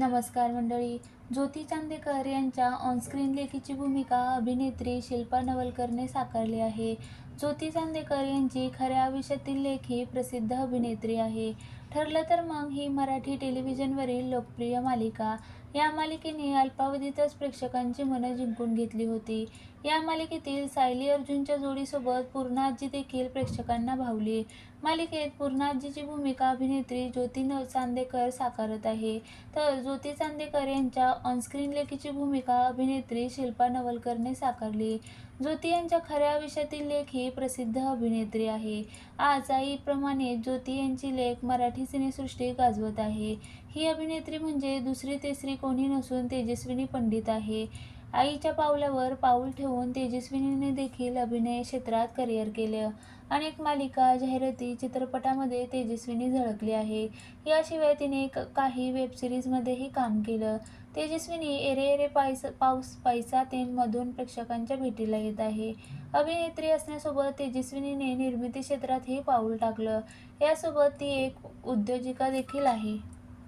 नमस्कार मंडळी. ज्योती चांदेकर यांच्या ऑनस्क्रीन लेखीची भूमिका अभिनेत्री शिल्पा नवलकरने साकारली आहे. ज्योती चांदेकर यांची खऱ्या आयुष्यातील लेखी प्रसिद्ध अभिनेत्री आहे. ठरलं तर मग ही मराठी टेलिव्हिजनवरील लोकप्रिय मालिका. या मालिकेने अल्पावधीतच प्रेक्षकांची मनं जिंकून घेतली होती. या मालिकेतील सायली अर्जुनच्या जोडीसोबत पूर्णाजी देखील प्रेक्षकांना भावली. मालिकेत पूर्णाजीची भूमिका अभिनेत्री ज्योती चांदेकर साकारत आहे. तर ज्योती चांदेकर यांच्या ऑनस्क्रीन लेखीची भूमिका अभिनेत्री शिल्पा नवलकरने साकारली. ज्योती यांच्या खऱ्या आयुष्यातील लेख ही प्रसिद्ध अभिनेत्री आहे. आज आईप्रमाणे ज्योती यांची लेख मराठी सिनेसृष्टी गाजवत आहे. ही अभिनेत्री म्हणजे दुसरी तिसरी कोणी नसून तेजस्विनी पंडित आहे. आईच्या पावलावर पाऊल ठेवून तेजस्विनीने देखील अभिनय क्षेत्रात करिअर केलं. अनेक मालिका जाहिराती चित्रपटामध्ये तेजस्विनी झळकली आहे. याशिवाय तिने काही वेबसिरीजमध्येही काम केलं. तेजस्विनी एरे एरे पायस पाऊस पैसा तेनमधून प्रेक्षकांच्या भेटीला येत आहे. अभिनेत्री असण्यासोबत तेजस्विनीने निर्मिती क्षेत्रातही पाऊल टाकलं. यासोबत ती एक उद्योजिका देखील आहे.